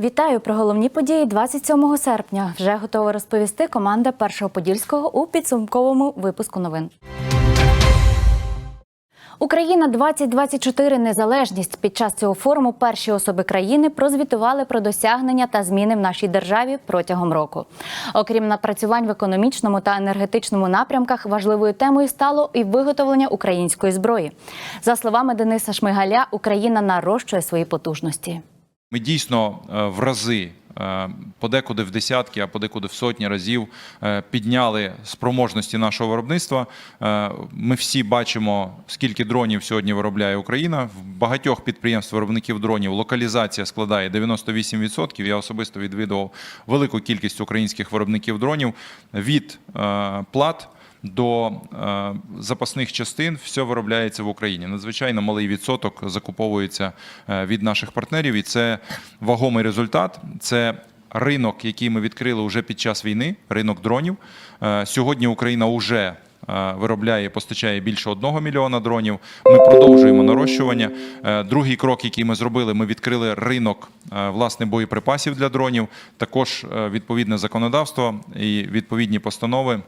Вітаю про головні події 27 серпня. Вже готова розповісти команда Першого Подільського у підсумковому випуску новин. Україна 2024 незалежність. Під час цього форуму перші особи країни прозвітували про досягнення та зміни в нашій державі протягом року. Окрім напрацювань в економічному та енергетичному напрямках, важливою темою стало і виготовлення української зброї. За словами Дениса Шмигаля, Україна нарощує свої потужності. Ми дійсно е, в рази, е, подекуди в десятки, а подекуди в сотні разів е, підняли спроможності нашого виробництва. Ми всі бачимо, скільки дронів сьогодні виробляє Україна. В багатьох підприємств виробників дронів локалізація складає 98%. Я особисто відвідував велику кількість українських виробників дронів від плат. До е, запасних частин все виробляється в Україні. Надзвичайно малий відсоток закуповується е, від наших партнерів, і це вагомий результат. Це ринок, який ми відкрили вже під час війни, ринок дронів. Е, сьогодні Україна вже виробляє, постачає більше одного мільйона дронів. Ми продовжуємо нарощування. Другий крок, який ми зробили, ми відкрили ринок власне боєприпасів для дронів. Також відповідне законодавство і відповідні постанови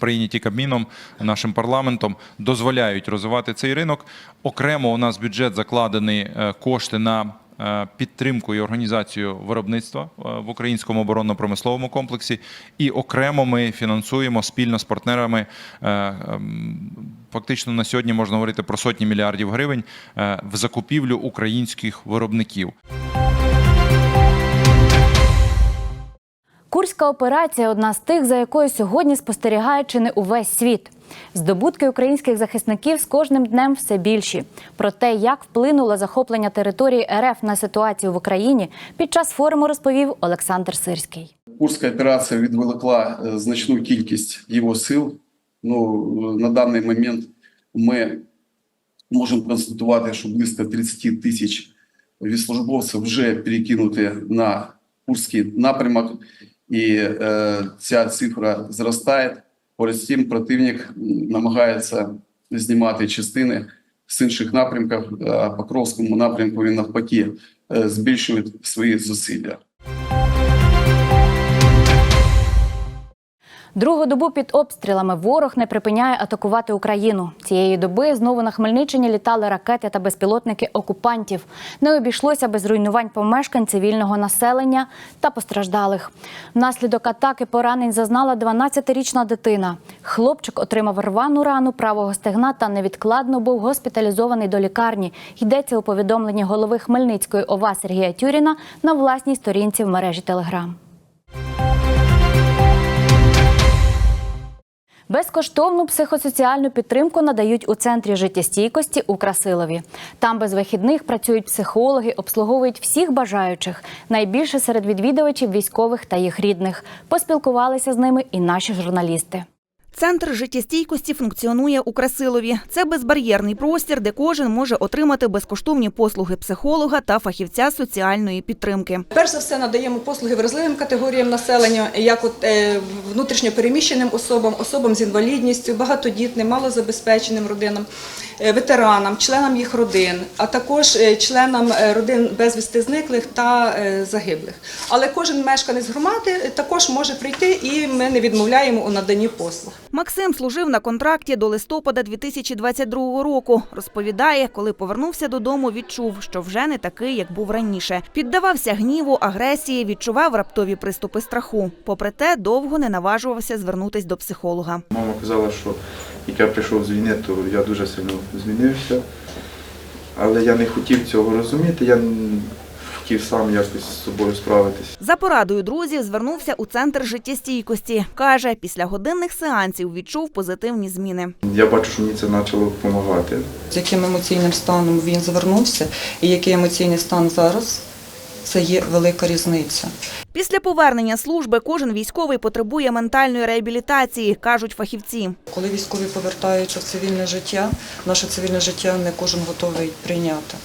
прийняті Кабміном, нашим парламентом, дозволяють розвивати цей ринок. Окремо у нас бюджет закладений е, кошти на е, підтримку і організацію виробництва е, в українському оборонно-промисловому комплексі. І окремо ми фінансуємо спільно з партнерами. ем, Фактично на сьогодні можна говорити про сотні мільярдів гривень в закупівлю українських виробників. Курська операція одна з тих, за якою сьогодні спостерігає чи не увесь світ. Здобутки українських захисників з кожним днем все більші. Про те, як вплинуло захоплення території РФ на ситуацію в Україні, під час форуму розповів Олександр Сирський. Курська операція відволікла е, значну кількість його сил. Ну, на даний момент ми можемо констатувати, що близько 30 тисяч військовослужбовців вже перекинуті на Курський напрямок, і е, ця цифра зростає. Поряд тим, противник намагається знімати частини з інших напрямків, а Покровському напрямку він навпаки е, збільшує свої зусилля. Другу добу під обстрілами ворог не припиняє атакувати Україну. Цієї доби знову на Хмельниччині літали ракети та безпілотники окупантів. Не обійшлося без руйнувань помешкань цивільного населення та постраждалих. Внаслідок атаки поранень зазнала 12-річна дитина. Хлопчик отримав рвану рану правого стегна та невідкладно був госпіталізований до лікарні. Йдеться у повідомленні голови Хмельницької ОВА Сергія Тюріна на власній сторінці в мережі Телеграм. Безкоштовну психосоціальну підтримку надають у центрі життєстійкості у Красилові. Там без вихідних працюють психологи, обслуговують всіх бажаючих. Найбільше серед відвідувачів військових та їх рідних. Поспілкувалися з ними і наші журналісти. Центр життєстійкості функціонує у Красилові. Це безбар'єрний простір, де кожен може отримати безкоштовні послуги психолога та фахівця соціальної підтримки. Перш за все надаємо послуги вразливим категоріям населення, як от е, внутрішньопереміщеним особам, особам з інвалідністю, багатодітним, малозабезпеченим родинам, е, ветеранам, членам їх родин, а також е, членам родин безвісти зниклих та загиблих. Але кожен мешканець громади також може прийти, і ми не відмовляємо у наданні послуг. Максим служив на контракті до листопада 2022 року. Розповідає, коли повернувся додому, відчув, що вже не такий, як був раніше. Піддавався гніву, агресії, відчував раптові приступи страху. Попри те, довго не наважувався звернутись до психолога. Мама казала, що як я прийшов з війни, то я дуже сильно змінився. Але я не хотів цього розуміти, я хотів сам якось з собою справитись. За порадою друзів звернувся у центр життєстійкості. Каже, після годинних сеансів відчув позитивні зміни. Я бачу, що мені це почало допомагати. з яким емоційним станом він звернувся, і який емоційний стан зараз, це є велика різниця. Після повернення служби кожен військовий потребує ментальної реабілітації, кажуть фахівці. Коли військові повертаються в цивільне життя, наше цивільне життя не кожен готовий прийняти.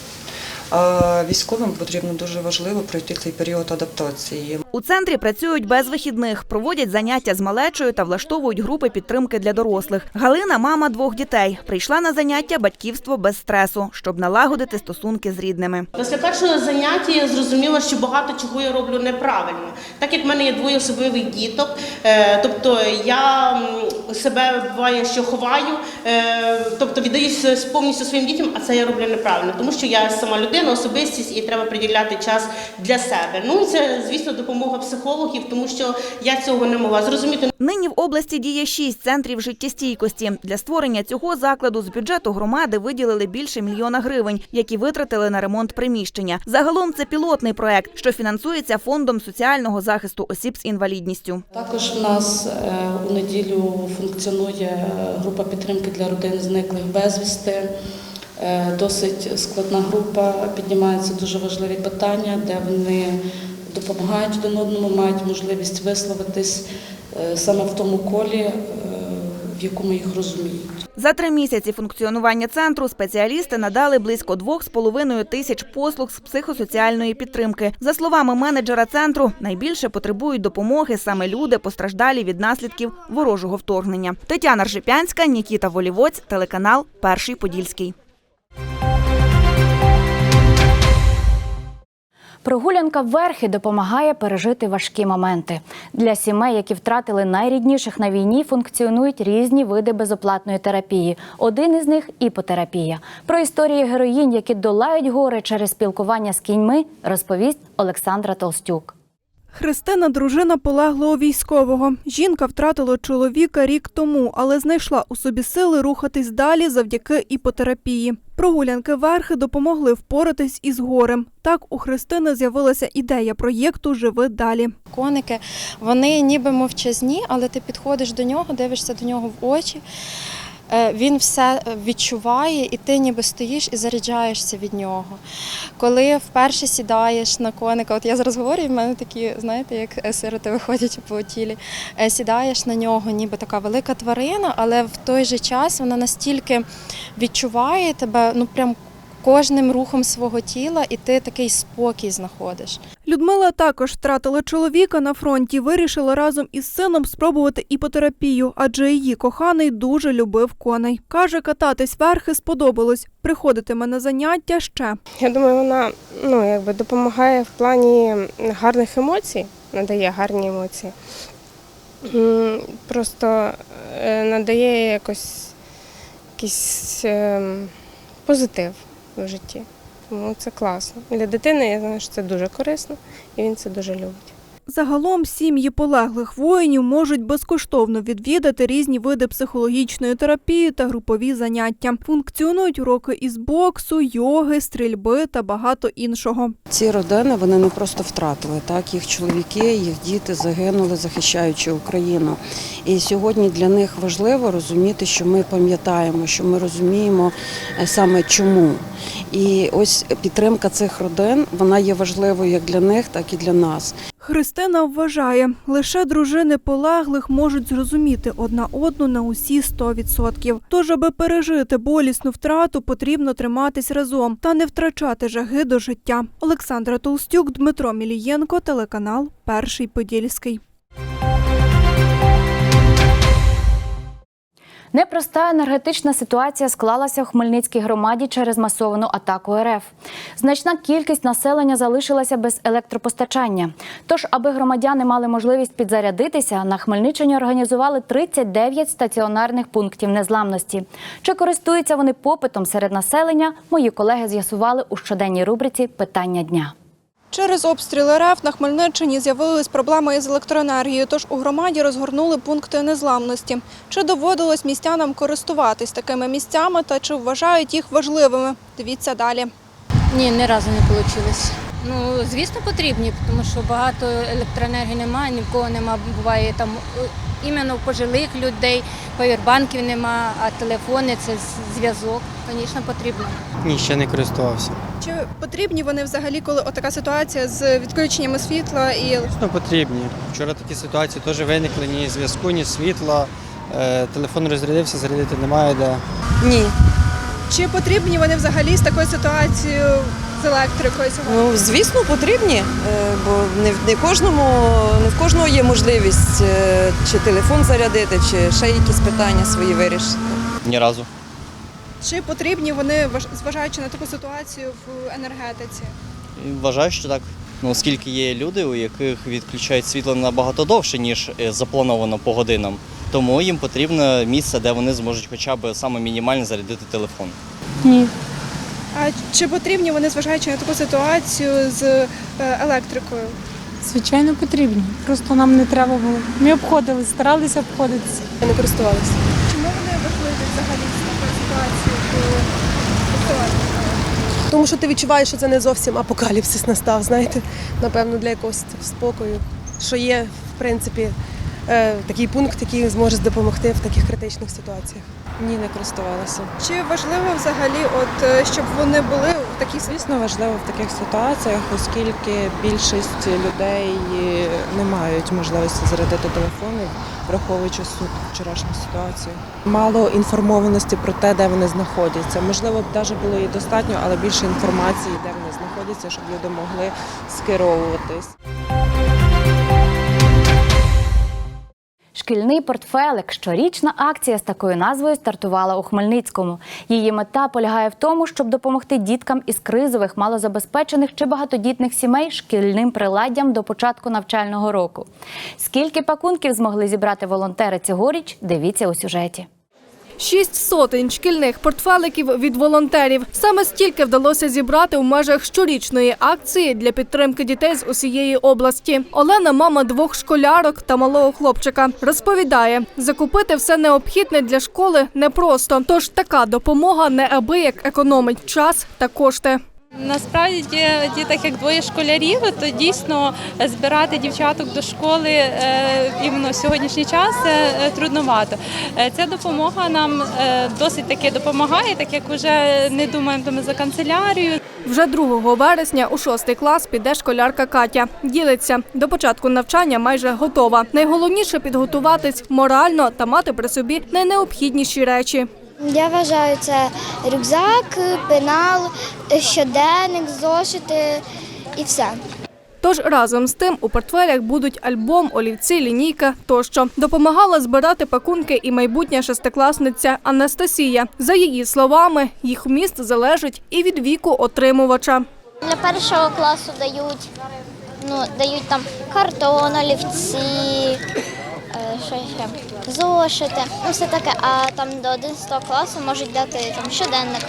А військовим потрібно дуже важливо пройти цей період адаптації. У центрі працюють без вихідних, проводять заняття з малечою та влаштовують групи підтримки для дорослих. Галина, мама двох дітей, прийшла на заняття батьківство без стресу, щоб налагодити стосунки з рідними. Після першого заняття я зрозуміла, що багато чого я роблю неправильно. Так як в мене є двоє особливих діток, е, тобто я себе буває, що ховаю, е, тобто віддаюся повністю своїм дітям, а це я роблю неправильно, тому що я сама людина, особистість і треба приділяти час для себе. Ну це, звісно, допомога психологів, тому що я цього не могла зрозуміти. Нині в області діє шість центрів життєстійкості. Для створення цього закладу з бюджету громади виділили більше мільйона гривень, які витратили на ремонт приміщення. Загалом це пілотний проект, що фінансується фондом соціального захисту осіб з інвалідністю. Також в нас е, у неділю функціонує е, група підтримки для родин зниклих безвісти. Е, Досить складна група, піднімаються дуже важливі питання, де вони допомагають один одному, мають можливість висловитись е, саме в тому колі, е, в якому їх розуміють. За три місяці функціонування центру спеціалісти надали близько двох з половиною тисяч послуг з психосоціальної підтримки. За словами менеджера центру, найбільше потребують допомоги саме люди, постраждалі від наслідків ворожого вторгнення. Тетяна Ржепянська, Нікіта Волівоць, телеканал Перший Подільський. Прогулянка вверхи допомагає пережити важкі моменти. Для сімей, які втратили найрідніших на війні, функціонують різні види безоплатної терапії. Один із них іпотерапія. Про історії героїнь, які долають гори через спілкування з кіньми, розповість Олександра Толстюк. Христина дружина полеглого військового. Жінка втратила чоловіка рік тому, але знайшла у собі сили рухатись далі завдяки іпотерапії. Прогулянки верхи допомогли впоратись із горем. Так у Христини з'явилася ідея проєкту Живи далі. Коники, вони ніби мовчазні, але ти підходиш до нього, дивишся до нього в очі. Е, Він все відчуває, і ти ніби стоїш і заряджаєшся від нього. Коли вперше сідаєш на коника, от я зараз говорю, в мене такі, знаєте, як е, сироти виходять по тілі, е, сідаєш на нього, ніби така велика тварина, але в той же час вона настільки відчуває тебе, ну прям кожним рухом свого тіла, і ти такий спокій знаходиш. Людмила також втратила чоловіка на фронті. Вирішила разом із сином спробувати іпотерапію, адже її коханий дуже любив коней. Каже, кататись верхи сподобалось. Приходитиме на заняття ще. Я думаю, вона ну, якби допомагає в плані гарних емоцій, надає гарні емоції. Просто е, надає якось якийсь ем, позитив в житті. Тому це класно. Для дитини я знаю, що це дуже корисно, і він це дуже любить. Загалом сім'ї полеглих воїнів можуть безкоштовно відвідати різні види психологічної терапії та групові заняття. Функціонують уроки із боксу, йоги, стрільби та багато іншого. Ці родини вони не просто втратили так. Їх чоловіки, їх діти загинули, захищаючи Україну. І сьогодні для них важливо розуміти, що ми пам'ятаємо, що ми розуміємо е, саме чому. І ось підтримка цих родин вона є важливою як для них, так і для нас. Христина вважає, лише дружини полеглих можуть зрозуміти одна одну на усі 100%. Тож, аби пережити болісну втрату, потрібно триматись разом та не втрачати жаги до життя. Олександра Толстюк, Дмитро Мілієнко, телеканал Перший Подільський. Непроста енергетична ситуація склалася в Хмельницькій громаді через масовану атаку РФ. Значна кількість населення залишилася без електропостачання. Тож, аби громадяни мали можливість підзарядитися, на Хмельниччині організували 39 стаціонарних пунктів незламності. Чи користуються вони попитом серед населення? Мої колеги з'ясували у щоденній рубриці Питання дня. Через обстріли РФ на Хмельниччині з'явились проблеми із електроенергією, тож у громаді розгорнули пункти незламності. Чи доводилось містянам користуватись такими місцями та чи вважають їх важливими? Дивіться далі. Ні, ні разу не вийшло. Ну, звісно, потрібні, тому що багато електроенергії немає, ні в кого немає, буває там е, іменно пожилих людей, павербанків немає, а телефони це зв'язок, звісно, потрібно. Ні, ще не користувався. Чи потрібні вони взагалі, коли отака ситуація з відключеннями світла і Ну, потрібні. Вчора такі ситуації теж виникли, ні зв'язку, ні світла. Е, Телефон розрядився, зарядити немає де. Ні, чи потрібні вони взагалі з такою ситуацією з електрикою сьогодні? Ну, звісно, потрібні, е, бо не в не кожному, не в кожного є можливість е, чи телефон зарядити, чи ще якісь питання свої вирішити. Ні разу. Чи потрібні вони, зважаючи на таку ситуацію в енергетиці? Вважаю, що так. Ну, оскільки є люди, у яких відключають світло набагато довше, ніж е, заплановано по годинам, тому їм потрібно місце, де вони зможуть хоча б саме мінімально зарядити телефон. Ні. А чи потрібні вони, зважаючи на таку ситуацію з е, електрикою? Звичайно, потрібні. Просто нам не треба було. Ми обходили, старалися обходитися. Не користувалися. Чому вони важливі взагалі з такою ситуацією? Тому що ти відчуваєш, що це не зовсім апокаліпсис настав, знаєте, напевно, для якогось спокою. Що є, в принципі, е, такий пункт, який зможе допомогти в таких критичних ситуаціях. Ні, не користувалася. Чи важливо взагалі, от е, щоб вони були в такій Звісно, важливо в таких ситуаціях, оскільки більшість людей е, не мають можливості зарядити телефони, враховуючи вчорашню ситуацію. Мало інформованості про те, де вони знаходяться. Можливо, б навіть було і достатньо, але більше інформації, де вони знаходяться, щоб люди могли скеровуватись. Шкільний портфелик. Щорічна акція з такою назвою стартувала у Хмельницькому. Її мета полягає в тому, щоб допомогти діткам із кризових, малозабезпечених чи багатодітних сімей шкільним приладдям до початку навчального року. Скільки пакунків змогли зібрати волонтери цьогоріч? Дивіться у сюжеті. Шість сотень шкільних портфеликів від волонтерів. Саме стільки вдалося зібрати в межах щорічної акції для підтримки дітей з усієї області. Олена, мама двох школярок та малого хлопчика, розповідає, закупити все необхідне для школи непросто. Тож така допомога неабияк економить час та кошти. Насправді, ті, так як двоє школярів, то дійсно збирати дівчаток до школи е, іменно в сьогоднішній час е, трудновато. Е, Ця допомога нам досить таки допомагає, так як вже не думаємо там за канцелярію. Вже 2 вересня у шостий клас піде школярка Катя. Ділиться до початку навчання майже готова. Найголовніше підготуватись морально та мати при собі найнеобхідніші речі. Я вважаю, це рюкзак, пенал, щоденник, зошити і все. Тож разом з тим у портфелях будуть альбом, олівці, лінійка тощо. Допомагала збирати пакунки і майбутня шестикласниця Анастасія. За її словами, їх вміст залежить і від віку отримувача. Для першого класу дають, ну, дають там картон, олівці, що ще, зошити, ну все таке. А там до 11 класу можуть дати там щоденник.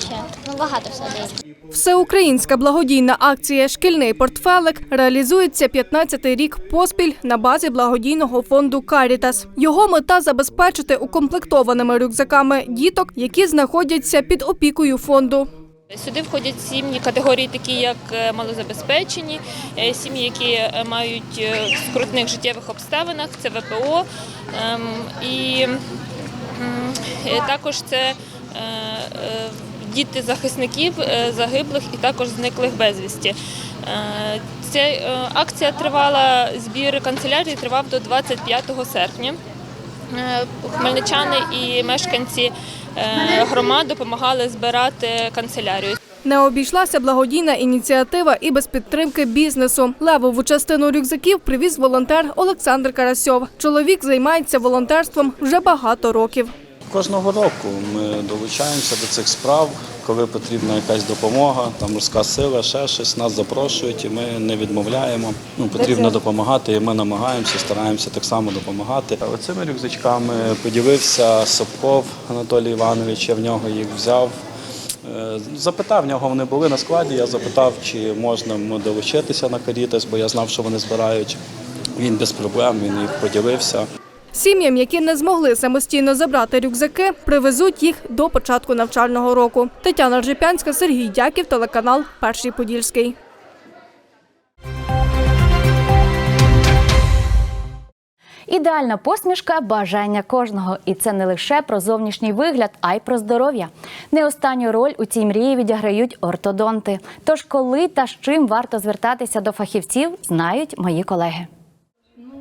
Ще, ну багато все дають. Всеукраїнська благодійна акція Шкільний портфелик реалізується 15-й рік поспіль на базі благодійного фонду Карітас. Його мета забезпечити укомплектованими рюкзаками діток, які знаходяться під опікою фонду. Сюди входять сім'ї категорії, такі як е, малозабезпечені, е, сім'ї, які е, мають в скрутних життєвих обставинах, це ВПО. ем, І також це діти захисників загиблих і також зниклих безвісті. Ця акція тривала, збір канцелярії тривав до 25 серпня. Хмельничани і мешканці громад допомагали збирати канцелярію. Не обійшлася благодійна ініціатива і без підтримки бізнесу. Левову частину рюкзаків привіз волонтер Олександр Карасьов. Чоловік займається волонтерством вже багато років. Кожного року ми долучаємося до цих справ, коли потрібна якась допомога, там морська сила, ще щось, нас запрошують, і ми не відмовляємо. Ну, потрібно допомагати, і ми намагаємося, стараємося так само допомагати. Оцими рюкзачками поділився Собков Анатолій Іванович, я в нього їх взяв. Е, Запитав в нього, вони були на складі. Я запитав, чи можна долучитися на Карітас, бо я знав, що вони збирають. Він без проблем, він їх поділився. Сім'ям, які не змогли самостійно забрати рюкзаки, привезуть їх до початку навчального року. Тетяна Ржепянська, Сергій Дяків, телеканал Перший Подільський. Ідеальна посмішка бажання кожного, і це не лише про зовнішній вигляд, а й про здоров'я. Не останню роль у цій мрії відіграють ортодонти. Тож, коли та з чим варто звертатися до фахівців, знають мої колеги.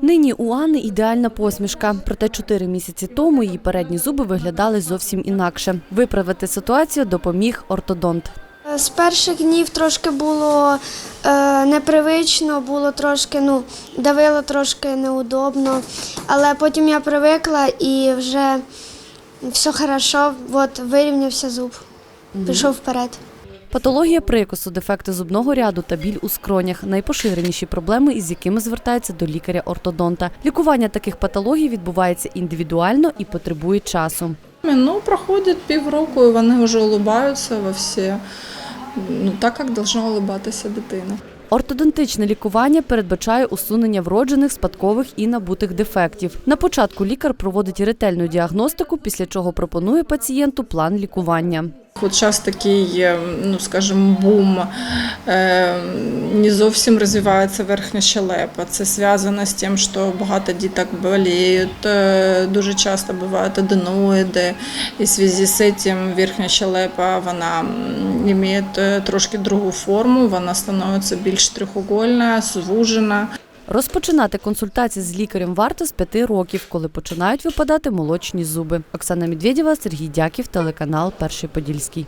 Нині у Анни ідеальна посмішка, проте чотири місяці тому її передні зуби виглядали зовсім інакше. Виправити ситуацію допоміг ортодонт. З перших днів трошки було е, непривично, було трошки, ну, давило трошки неудобно, але потім я привикла і вже все хорошо, от вирівнявся зуб, пішов вперед. Патологія прикусу, дефекти зубного ряду та біль у скронях найпоширеніші проблеми, із якими звертаються до лікаря-ортодонта. Лікування таких патологій відбувається індивідуально і потребує часу. Ну, проходить півроку, і вони вже улыбаються во всі, ну, так, як должна улыбатися дитина. Ортодонтичне лікування передбачає усунення вроджених, спадкових і набутих дефектів. На початку лікар проводить ретельну діагностику, після чого пропонує пацієнту план лікування. От час такий, е, ну скажімо, бум, е, не зовсім розвивається верхня щелепа. Це зв'язано з тим, що багато діток боліють, е, дуже часто бувають аденоїди, і в зв'язку з цим верхня щелепа вона має трошки другу форму, вона становиться більш трьохугольна, звужена. Розпочинати консультації з лікарем варто з п'яти років, коли починають випадати молочні зуби. Оксана Медведєва, Сергій Дяків, телеканал Перший Подільський.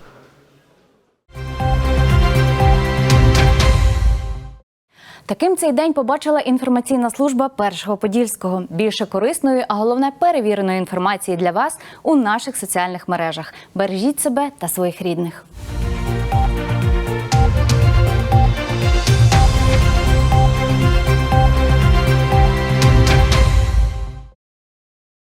Таким цей день побачила інформаційна служба Першого Подільського. Більше корисної, а головне перевіреної інформації для вас у наших соціальних мережах. Бережіть себе та своїх рідних.